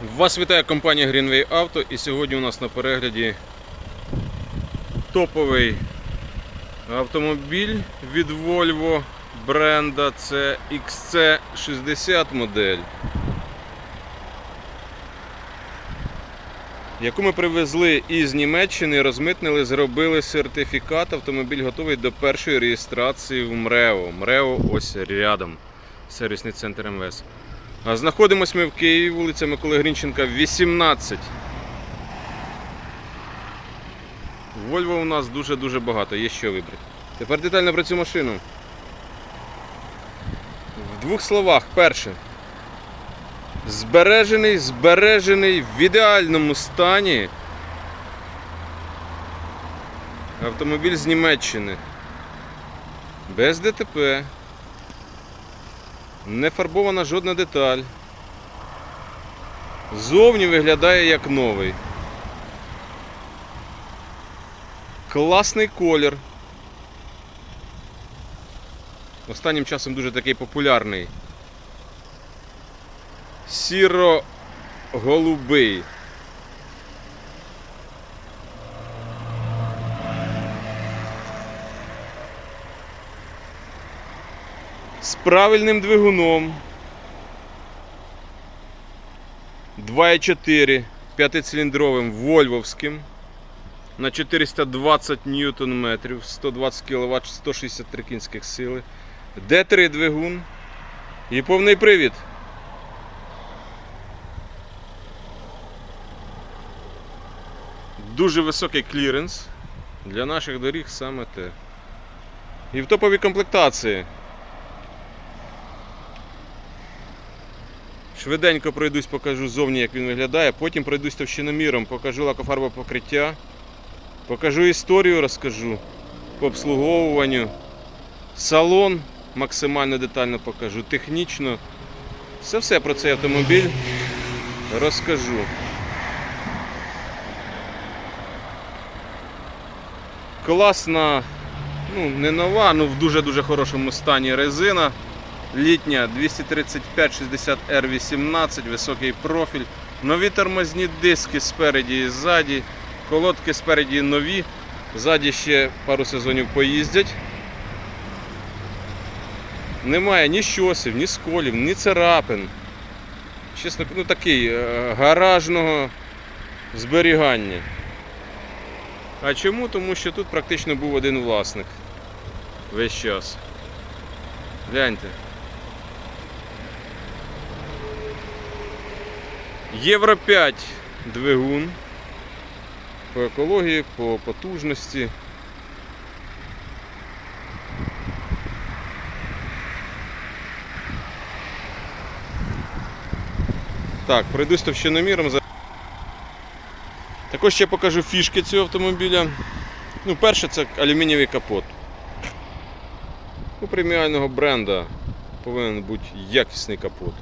Вас вітає компанія Greenway Auto і сьогодні у нас на перегляді топовий автомобіль від Volvo бренда це XC60 модель. Яку ми привезли із Німеччини, розмитнили, зробили сертифікат. Автомобіль готовий до першої реєстрації в МРЕО. МРЕО ось рядом. Сервісний центр МВС. А знаходимось ми в Києві, вулиця Миколи Грінченка, 18. Вольво у нас дуже-дуже багато, є що вибрати. Тепер детально про цю машину. В двох словах, перше. Збережений, збережений в ідеальному стані. Автомобіль з Німеччини. Без ДТП. Не фарбована жодна деталь. Зовні виглядає як новий. Класний колір. Останнім часом дуже такий популярний. Сіро-голубий. З правильним двигуном. 2,4 п'ятициліндровим вольвовським на 420 ньютон метрів, 120 кВт, 163 кінських сили. Д3 двигун і повний привід. Дуже високий кліренс. Для наших доріг саме те. І в топовій комплектації. Швиденько пройдусь, покажу зовні, як він виглядає. Потім пройдусь товщиноміром, покажу лакофарбове покриття. Покажу історію, розкажу по обслуговуванню. Салон максимально детально покажу. Технічно. Все-все про цей автомобіль розкажу. Класна, ну не нова, ну в дуже-дуже хорошому стані резина. Літня 235-60 R18, високий профіль, нові тормозні диски спереді і ззаді, колодки спереді нові, ззаді ще пару сезонів поїздять. Немає ні щосів, ні сколів, ні царапин. Чесно, ну такий е, гаражного зберігання. А чому? Тому що тут практично був один власник весь час. Гляньте. Євро 5 двигун по екології, по потужності. Так, пройдусь товщиноміром. за- Також ще покажу фішки цього автомобіля. Ну, перше це алюмінієвий капот. У преміального бренда повинен бути якісний капот.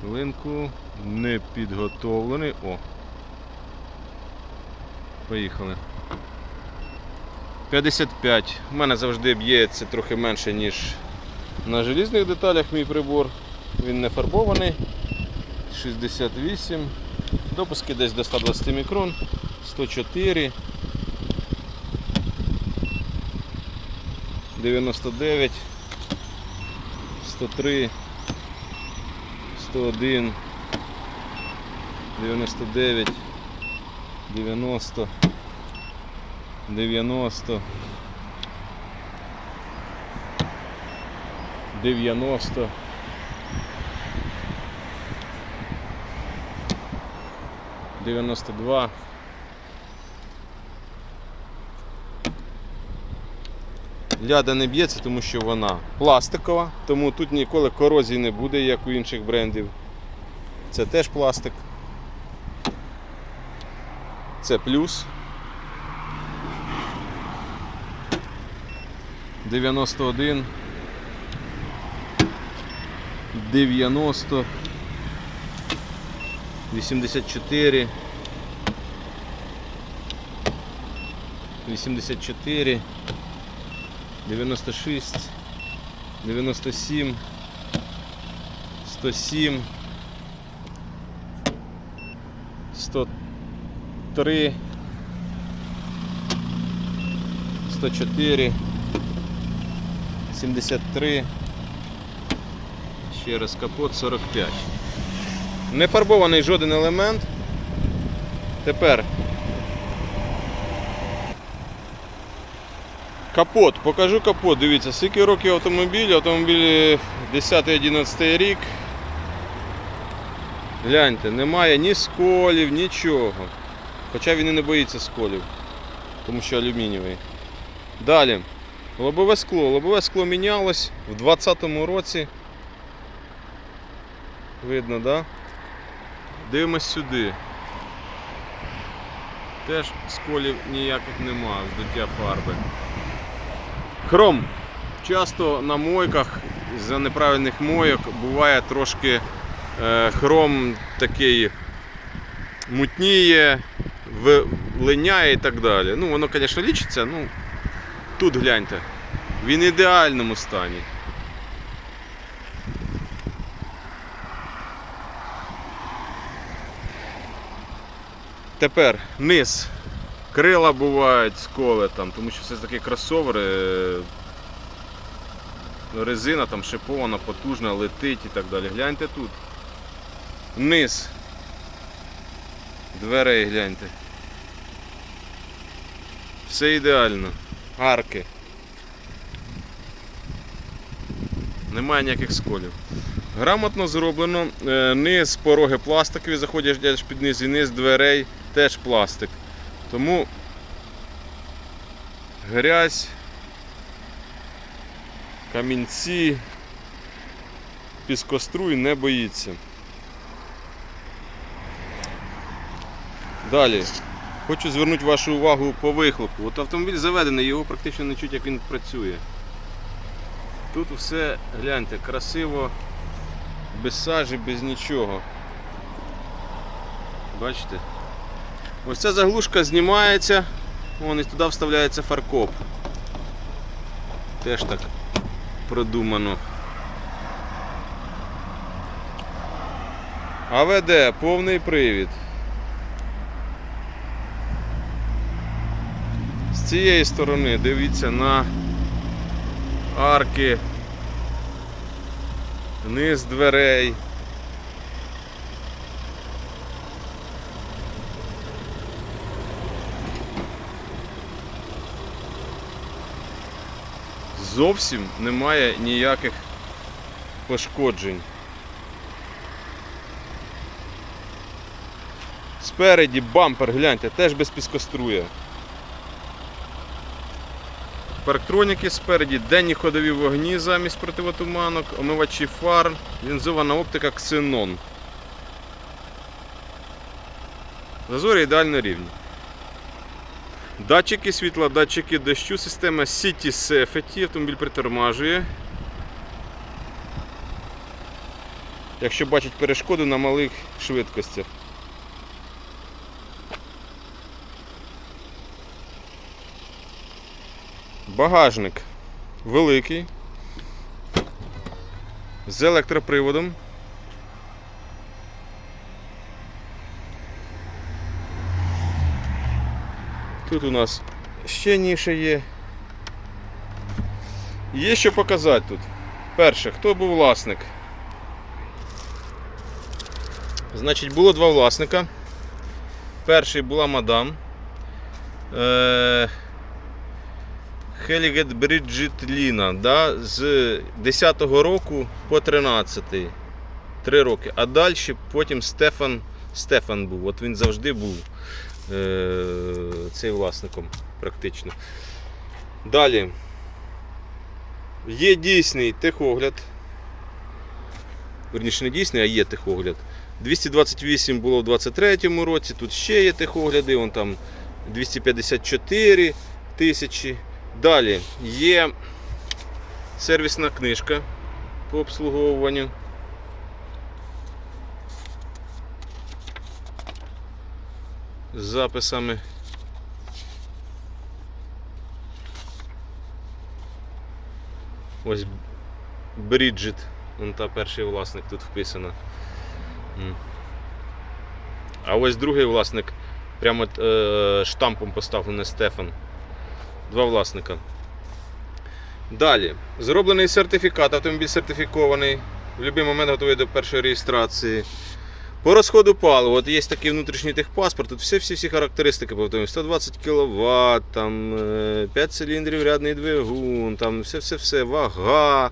Хвилинку не підготовлений. О. Поїхали. 55. У мене завжди б'ється трохи менше, ніж на желізних деталях мій прибор. Він не фарбований. 68. Допуски десь до 120 мікрон. 104. 99. 103. 101, 99, 90, 90, 90, 92, Ляда не б'ється, тому що вона пластикова, тому тут ніколи корозії не буде, як у інших брендів. Це теж пластик. Це плюс. 91. 90. 84. 84. 96, 97, 107, 103, 104, 73, ще раз капот 45. Не фарбований жоден елемент. Тепер капот. Покажу капот. Дивіться, скільки років автомобілю. Автомобіль 10-11 рік. Гляньте, немає ні сколів, нічого. Хоча він і не боїться сколів, тому що алюмінієвий. Далі. Лобове скло. Лобове скло мінялось в 2020 році. Видно, да? Дивимось сюди. Теж сколів ніяких нема, здуття фарби. Хром. Часто на мойках за неправильних мойок буває трошки е, хром такий мутніє, линяє і так далі. Ну, воно, звісно, лічиться, ну тут гляньте. Він в ідеальному стані. Тепер низ. Крила бувають сколи там, тому що все таки кросовери. е, Резина там шипована, потужна, летить і так далі. Гляньте тут. Низ. Дверей гляньте. Все ідеально. Арки. Немає ніяких сколів. Грамотно зроблено. Е, Низ пороги пластикові, заходиш під низ і низ дверей теж пластик. Тому грязь, камінці, піскоструй не боїться. Далі. Хочу звернути вашу увагу по вихлопу. От автомобіль заведений, його практично не чуть, як він працює. Тут все, гляньте, красиво, без сажі, без нічого. Бачите? Ось ця заглушка знімається, вон і туди вставляється фаркоп. Теж так продумано. АВД, повний привід. З цієї сторони дивіться на арки, низ дверей. Зовсім немає ніяких пошкоджень. Спереді бампер, гляньте, теж без піскоструя. Парктроніки спереді, денні ходові вогні замість противотуманок, омивачі фар, лінзована оптика Xenon. Зазори ідеально рівні. Датчики світла, датчики дощу, система City Safety, автомобіль притормажує. Якщо бачить перешкоду на малих швидкостях. Багажник великий. З електроприводом. Тут у нас ще ніша є. Є що показати тут. Перше, хто був власник? Значить, було два власника. Перший була мадам. Е- Хелігет Бріджит Ліна да, з 10-го року по 13-й. Три роки. А далі потім Стефан Стефан був. От він завжди був е, цей власником практично. Далі. Є дійсний техогляд. Верніше не дійсний, а є техогляд. 228 було в 23-му році, тут ще є техогляди, вон там 254 тисячі. Далі є сервісна книжка по обслуговуванню. З записами. Ось Бріджит, вон та перший власник тут вписано. А ось другий власник прямо е, штампом поставлений Стефан. Два власника. Далі. Зроблений сертифікат, автомобіль сертифікований. В будь-який момент готовий до першої реєстрації. По розходу палива, от є такий внутрішній техпаспорт, тут всі-всі характеристики по автомобілю. 120 кВт, там, е, 5 циліндрів, рядний двигун, там все-все-все, вага,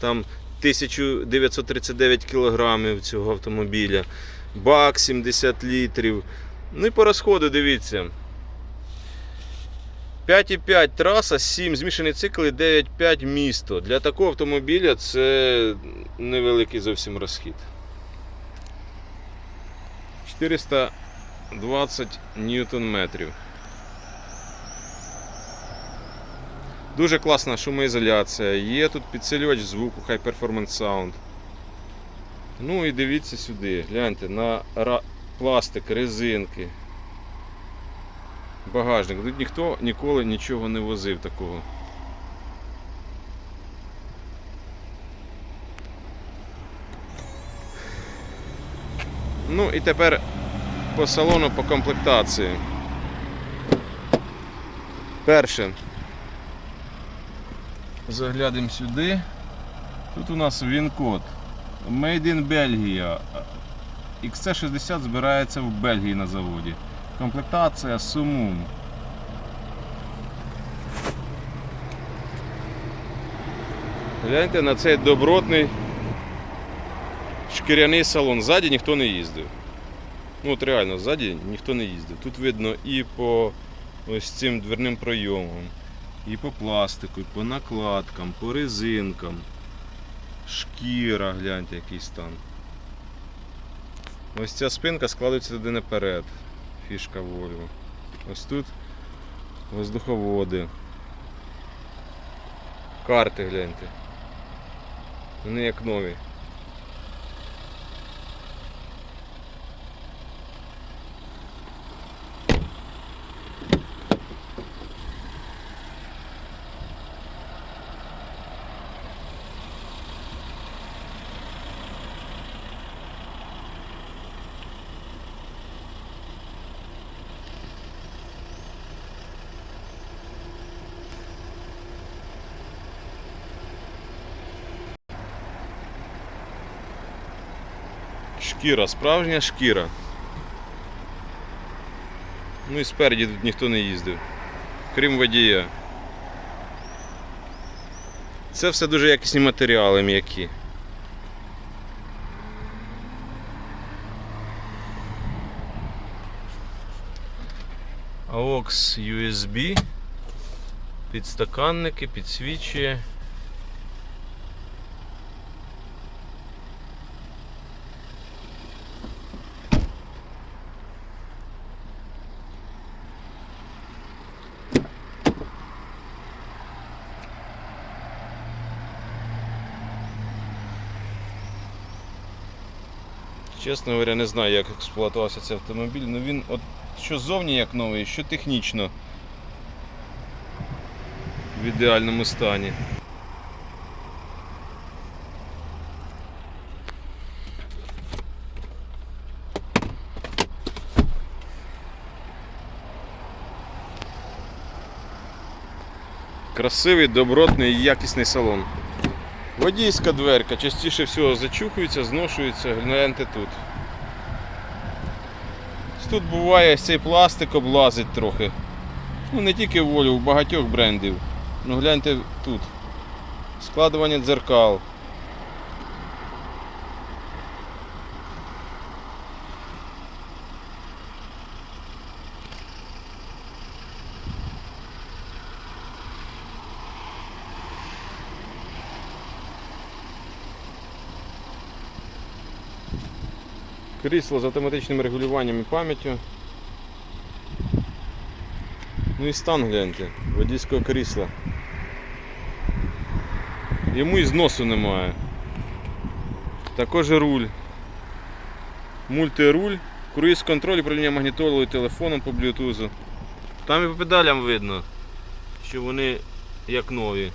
там 1939 кг цього автомобіля, бак 70 літрів. Ну і по розходу дивіться. 5,5 траса, 7 змішані цикли, 9,5 місто. Для такого автомобіля це невеликий зовсім розхід. 420 ньютон метрів. Дуже класна шумоізоляція. Є тут підсилювач звуку High Performance Sound. Ну і дивіться сюди. Гляньте на пластик, резинки. Багажник. Тут ніхто ніколи нічого не возив такого. Ну і тепер по салону по комплектації. Перше. Заглянемо сюди. Тут у нас він-код. Made in Belgia. XC60 збирається в Бельгії на заводі. Комплектація Sumum. Гляньте на цей добротний шкіряний салон. Ззаді ніхто не їздив. Ну от реально, ззаді ніхто не їздив. Тут видно і по ось цим дверним пройомам, і по пластику, і по накладкам, по резинкам. Шкіра, гляньте, який стан. Ось ця спинка складається туди наперед. Фішка Volvo. Ось тут воздуховоди. Карти гляньте. Вони як нові. Шкіра, справжня шкіра. Ну і спереді тут ніхто не їздив. Крім водія. Це все дуже якісні матеріали м'які. AUX USB. Підстаканники, підсвічує. Чесно говоря, не знаю, як експлуатувався цей автомобіль. Ну він от що ззовні як новий, що технічно в ідеальному стані. Красивий, добротний якісний салон. Водійська дверка частіше всього зачухується, зношується, гляньте тут. Тут буває цей пластик облазить трохи. Ну не тільки волю, у багатьох брендів. Ну гляньте тут. Складування дзеркал. Крісло з автоматичним регулюванням і пам'яттю. Ну і стан гляньте, водійського крісла. Йому і зносу немає. Також руль. Мультируль, круїз контроль, управління магнітолою телефоном по блютузу. Там і по педалям видно, що вони як нові.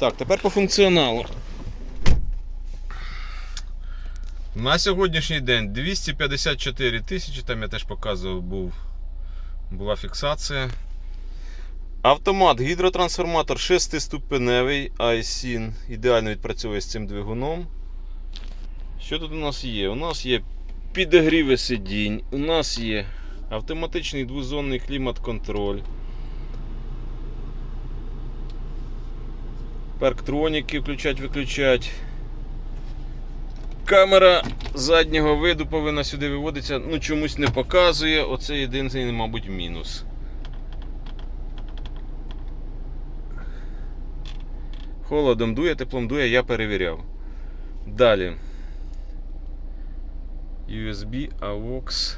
Так, тепер по функціоналу. На сьогоднішній день 254 тисячі, там я теж показував, був, була фіксація. Автомат, гідротрансформатор 6-ступеневий iSyn. Ідеально відпрацьовує з цим двигуном. Що тут у нас є? У нас є підогріви сидінь, у нас є автоматичний двозонний клімат-контроль. Парктроніки включать-виключать. Камера заднього виду повинна сюди виводитися, ну чомусь не показує. Оце єдиний, мабуть, мінус. Холодом дує, теплом дує, я перевіряв. Далі. USB, AUX.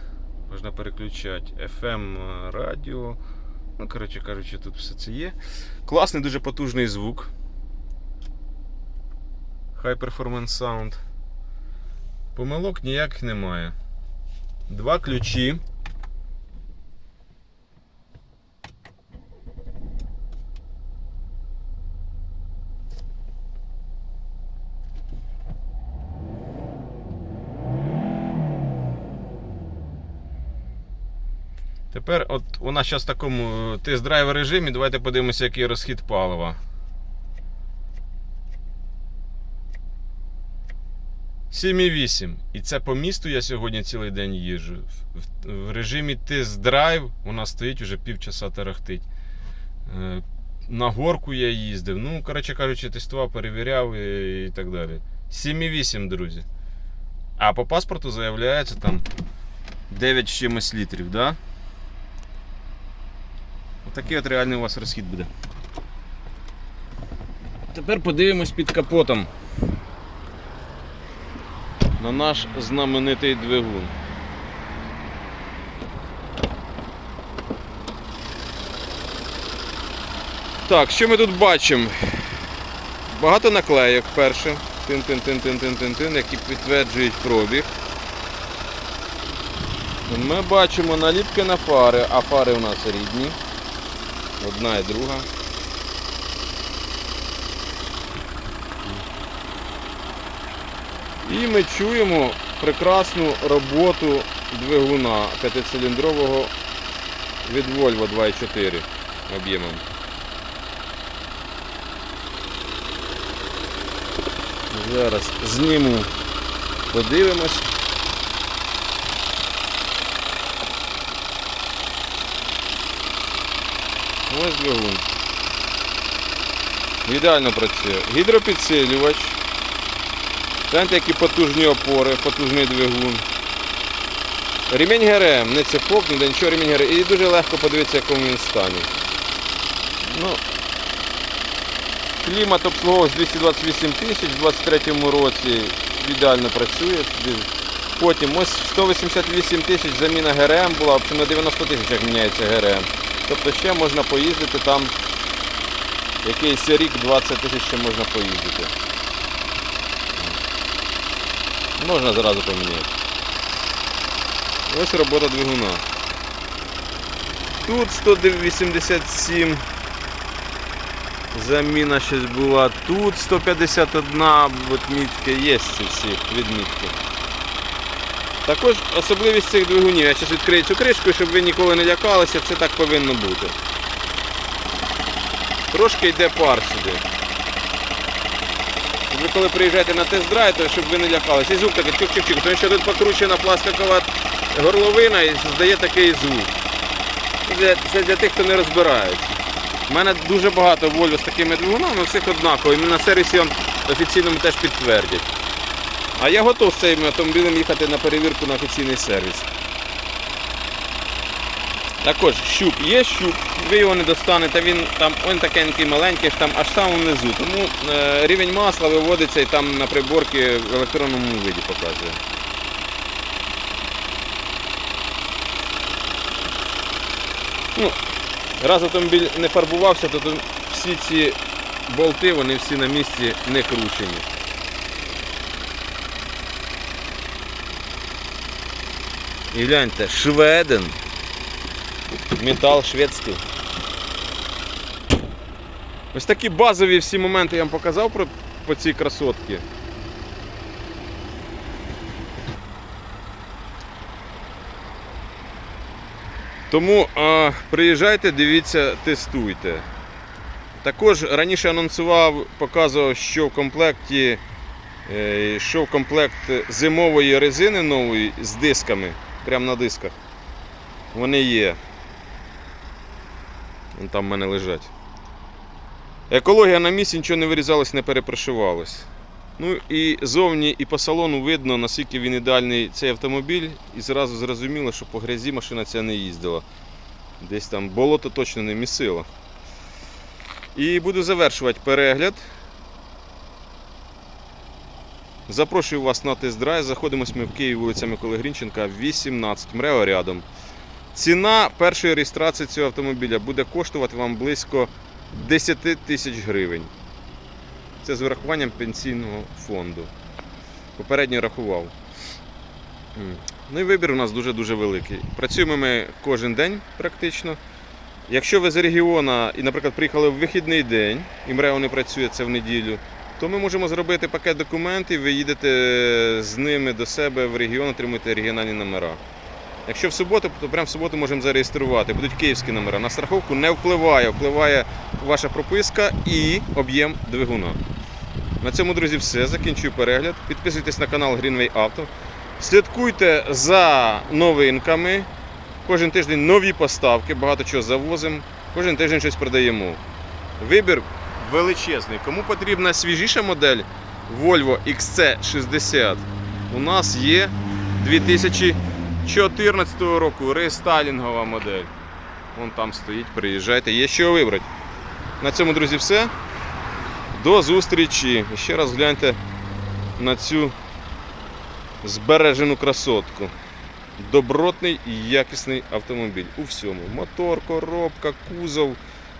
Можна переключати FM радіо. Ну, коротше кажучи, тут все це є. Класний, дуже потужний звук. High Performance Sound. Помилок ніяких немає. Два ключі. Тепер от у нас зараз в такому е, тест-драйв режимі. Давайте подивимося, який розхід палива. 7,8. І це по місту я сьогодні цілий день їжджу. В, режимі тест-драйв нас стоїть уже півчаса тарахтить. Е, на горку я їздив. Ну, коротше кажучи, тестував, перевіряв і, так далі. 7,8, друзі. А по паспорту заявляється там 9 з чимось літрів, да? Отакий от реальний у вас розхід буде. Тепер подивимось під капотом на наш знаменитий двигун. Так, що ми тут бачимо? Багато наклеїк перше. Тин-тин-тин-тин-тин-тин-тин, які підтверджують пробіг. Ми бачимо наліпки на фари, а фари у нас рідні. Одна і друга. І ми чуємо прекрасну роботу двигуна п'ятициліндрового від Volvo 2.4 об'ємом. Зараз зніму, подивимось. Ось двигун. Ідеально працює. Гідропідсилювач. Гляньте, які потужні опори, потужний двигун. Ремінь ГРМ, не цепок, ніде нічого ремінь ГРМ. І дуже легко подивитися, якому він стані. Ну, клімат обслуговувався 228 тисяч в 23 році. Ідеально працює. Потім ось 188 тисяч заміна ГРМ була, в общем, на 90 тисяч міняється ГРМ. Тобто ще можна поїздити там якийсь рік 20 тисяч ще можна поїздити. Можна зразу поміняти. Ось робота двигуна. Тут 187 заміна щось була. Тут 151 відмітки, є ці всі відмітки. Також особливість цих двигунів. Я зараз відкрию цю кришку, щоб ви ніколи не лякалися, це так повинно бути. Трошки йде пар сюди. Ви коли приїжджаєте на тест-драйв, то щоб ви не лякалися. І звук такий чук-чук-чук. Тому що тут покручена пластикова горловина і здає такий звук. Це це для тих, хто не розбирається. У мене дуже багато Volvo з такими двигунами, всіх однаково. І на сервісі вам офіційному теж підтвердять. А я готов з цим автомобілем їхати на перевірку на офіційний сервіс. Також щуп є щуп, ви його не достанете, він там он такенький маленький, там аж сам внизу. Тому е, рівень масла виводиться і там на приборці в електронному виді показує. Ну, раз автомобіль не фарбувався, то тут всі ці болти, вони всі на місці не кручені. І гляньте, шведен метал шведський. Ось такі базові всі моменти я вам показав про, по цій красотці. Тому а, приїжджайте, дивіться, тестуйте. Також раніше анонсував, показував, що в комплекті е, що в комплект зимової резини нової з дисками, прямо на дисках, вони є. Там в мене лежать. Екологія на місці нічого не вирізалось, не перепрошивалось. Ну і зовні, і по салону видно, наскільки він ідеальний цей автомобіль, і зразу зрозуміло, що по грязі машина ця не їздила. Десь там болото точно не місило. І буду завершувати перегляд. Запрошую вас на тест-драйв. Заходимось ми в Києві вулиця Миколи Грінченка, 18, МРЕО рядом. Ціна першої реєстрації цього автомобіля буде коштувати вам близько 10 тисяч гривень. Це з врахуванням пенсійного фонду. Попередньо рахував. Ну і вибір у нас дуже-дуже великий. Працюємо ми кожен день практично. Якщо ви з регіона і, наприклад, приїхали в вихідний день, і МРЕО не працює це в неділю, то ми можемо зробити пакет документів, ви їдете з ними до себе в регіон, отримуєте регіональні номера. Якщо в суботу, то прямо в суботу можемо зареєструвати. Будуть київські номера. На страховку не впливає, впливає ваша прописка і об'єм двигуна. На цьому, друзі, все. Закінчую перегляд. Підписуйтесь на канал Greenway Auto. Слідкуйте за новинками. Кожен тиждень нові поставки, багато чого завозимо. Кожен тиждень щось продаємо. Вибір величезний. Кому потрібна свіжіша модель Volvo XC60, у нас є 2014 року рестайлінгова модель. Вон там стоїть, приїжджайте, є що вибрати. На цьому, друзі, все. До зустрічі. І ще раз гляньте на цю збережену красотку. Добротний і якісний автомобіль. У всьому. Мотор, коробка, кузов,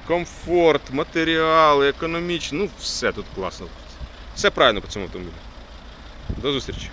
комфорт, матеріали, економічно. Ну, все тут класно. Все правильно по цьому автомобілю. До зустрічі.